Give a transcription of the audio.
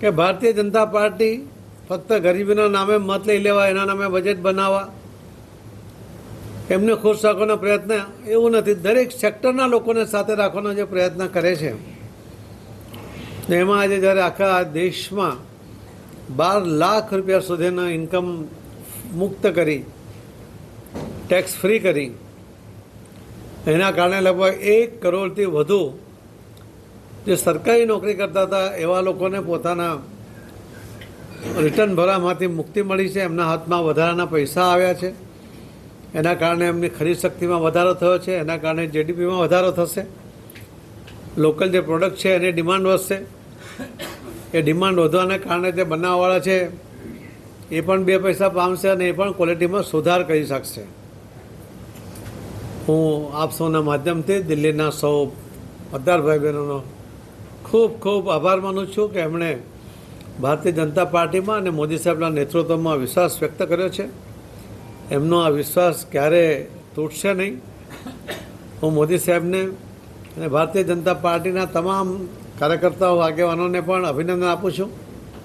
કે ભારતીય જનતા પાર્ટી ફક્ત ગરીબીના નામે મત લઈ લેવા, એના નામે બજેટ બનાવવા. એમને ખુશ રાખવાનો પ્રયત્ન એવું નથી. દરેક સેક્ટરના લોકોને સાથે રાખવાનો જે પ્રયત્ન કરે છે. એમાં આજે જ્યારે આખા દેશમાં બાર લાખ રૂપિયા સુધીનો ઇન્કમ મુક્ત કરી ટેક્સ ફ્રી કરી, એના કારણે લગભગ એક કરોડથી વધુ જે સરકારી નોકરી કરતા હતા, એવા લોકોને પોતાના રિટર્ન ભરવામાંથી મુક્તિ મળી છે. એમના હાથમાં વધારાના પૈસા આવ્યા છે. એના કારણે એમની ખરીદ શક્તિમાં વધારો થયો છે. એના કારણે જીડીપીમાં વધારો થશે. લોકલ જે પ્રોડક્ટ છે, એની ડિમાન્ડ વધશે. એ ડિમાન્ડ વધવાને કારણે જે બનાવવાવાળા છે, એ પણ બે પૈસા પામશે અને એ પણ ક્વોલિટીમાં સુધાર કરી શકશે. હું આપ સૌના માધ્યમથી દિલ્હીના સૌ મતદાર ભાઈ બહેનોનો ખૂબ ખૂબ આભાર માનું છું કે એમણે ભારતીય જનતા પાર્ટીમાં અને મોદી સાહેબના નેતૃત્વમાં વિશ્વાસ વ્યક્ત કર્યો છે. એમનો આ વિશ્વાસ ક્યારે તૂટશે નહીં. હું મોદી સાહેબને અને ભારતીય જનતા પાર્ટીના તમામ કાર્યકર્તાઓ, આગેવાનોને પણ અભિનંદન આપું છું.